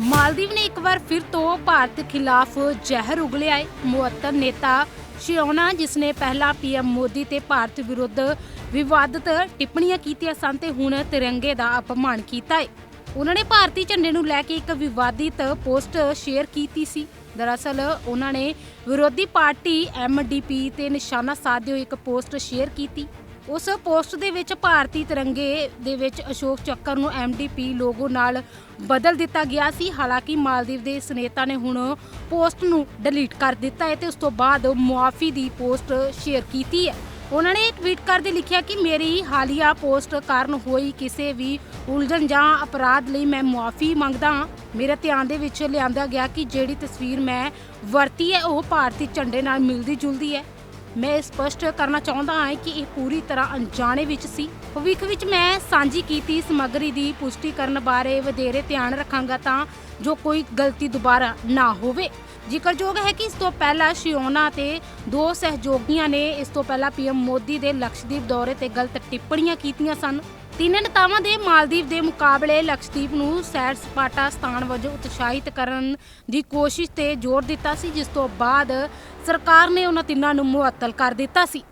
ਮਾਲਦੀਵ ਨੇ ਇੱਕ ਵਾਰ ਫਿਰ ਤੋਂ ਭਾਰਤ ਖਿਲਾਫ ਜ਼ਹਿਰ ਉਗਲਿਆ ਹੈ। ਮੁਅੱਤਰ ਨੇਤਾ ਸ਼ਿਓਨਾ, ਜਿਸ ਨੇ ਪਹਿਲਾਂ ਪੀਐਮ ਮੋਦੀ ਤੇ ਭਾਰਤ ਵਿਰੁੱਧ ਵਿਵਾਦਤ ਟਿੱਪਣੀਆਂ ਕੀਤੀਆਂ ਸਨ ਤੇ ਹੁਣ ਤਿਰੰਗੇ ਦਾ ਅਪਮਾਨ ਕੀਤਾ ਹੈ। ਉਹਨਾਂ ਨੇ ਭਾਰਤੀ ਝੰਡੇ ਨੂੰ ਲੈ ਕੇ ਇੱਕ ਵਿਵਾਦਿਤ ਪੋਸਟ ਸ਼ੇਅਰ ਕੀਤੀ ਸੀ। ਦਰਅਸਲ ਉਹਨਾਂ ਨੇ ਵਿਰੋਧੀ ਪਾਰਟੀ ਐਮਡੀਪੀ ਤੇ ਨਿਸ਼ਾਨਾ ਸਾਧਦੇ ਹੋਏ ਇੱਕ ਪੋਸਟ ਸ਼ੇਅਰ ਕੀਤੀ। ਉਸ ਪੋਸਟ ਦੇ ਵਿੱਚ ਭਾਰਤੀ ਤਿਰੰਗੇ ਦੇ ਵਿੱਚ ਅਸ਼ੋਕ ਚੱਕਰ ਨੂੰ ਐਮਡੀਪੀ ਲੋਗੋ ਨਾਲ ਬਦਲ ਦਿੱਤਾ ਗਿਆ ਸੀ। ਹਾਲਾਂਕਿ ਮਾਲਦੀਵ ਦੇ ਇਸ ਨੇਤਾ ਨੇ ਹੁਣ ਪੋਸਟ ਨੂੰ ਡਿਲੀਟ ਕਰ ਦਿੱਤਾ ਹੈ ਤੇ ਉਸ ਤੋਂ ਬਾਅਦ ਮੁਆਫੀ ਦੀ ਪੋਸਟ ਸ਼ੇਅਰ ਕੀਤੀ ਹੈ। ਉਹਨਾਂ ਨੇ ਟਵੀਟ ਕਰਦੇ ਲਿਖਿਆ ਕਿ ਮੇਰੀ ਹਾਲੀਆ ਪੋਸਟ ਕਾਰਨ ਹੋਈ ਕਿਸੇ ਵੀ ਉਲਝਣ ਜਾਂ ਅਪਰਾਧ ਲਈ ਮੈਂ ਮੁਆਫੀ ਮੰਗਦਾ ਹਾਂ। ਮੇਰੇ ਧਿਆਨ ਦੇ ਵਿੱਚ ਲਿਆਂਦਾ ਗਿਆ ਕਿ ਜਿਹੜੀ ਤਸਵੀਰ ਮੈਂ ਵਰਤੀ ਹੈ, ਉਹ ਭਾਰਤੀ ਝੰਡੇ ਨਾਲ ਮਿਲਦੀ ਜੁਲਦੀ ਹੈ। ਮੈਂ ਇਹ ਸਪਸ਼ਟ ਕਰਨਾ ਚਾਹੁੰਦਾ ਹਾਂ ਕਿ ਇਹ ਪੂਰੀ ਤਰ੍ਹਾਂ ਅਣਜਾਣੇ ਵਿੱਚ ਸੀ। ਭਵਿੱਖ ਵਿੱਚ ਮੈਂ ਸਾਂਝੀ ਕੀਤੀ ਸਮੱਗਰੀ ਦੀ ਪੁਸ਼ਟੀ ਕਰਨ ਬਾਰੇ ਵਧੇਰੇ ਧਿਆਨ ਰੱਖਾਂਗਾ ਤਾਂ ਜੋ ਕੋਈ ਗਲਤੀ ਦੁਬਾਰਾ ਨਾ ਹੋਵੇ। ਜ਼ਿਕਰਯੋਗ ਹੈ ਕਿ ਇਸ ਤੋਂ ਪਹਿਲਾਂ ਸ਼ਿਓਨਾ ਤੇ ਦੋ ਸਹਿਯੋਗੀਆਂ ਨੇ ਇਸ ਤੋਂ ਪਹਿਲਾਂ ਪੀਐਮ ਮੋਦੀ ਦੇ ਲਕਸ਼ਦੀਪ ਦੌਰੇ ਤੇ ਗਲਤ ਟਿੱਪਣੀਆਂ ਕੀਤੀਆਂ ਸਨ। ਤਿੰਨ ਨੇਤਾਵਾਂ ਦੇ ਮਾਲਦੀਵ ਦੇ ਮੁਕਾਬਲੇ ਲਕਸ਼ਦੀਪ ਨੂੰ ਸੈਰ ਸਪਾਟਾ ਸਥਾਨ ਵਜੋਂ ਉਤਸ਼ਾਹਿਤ ਕਰਨ ਦੀ ਕੋਸ਼ਿਸ਼ ਤੇ ਜ਼ੋਰ ਦਿੱਤਾ ਸੀ, ਜਿਸ ਤੋਂ ਬਾਅਦ ਸਰਕਾਰ ਨੇ ਉਹਨਾਂ ਤਿੰਨਾਂ ਨੂੰ ਮੁਅੱਤਲ ਕਰ ਦਿੱਤਾ ਸੀ।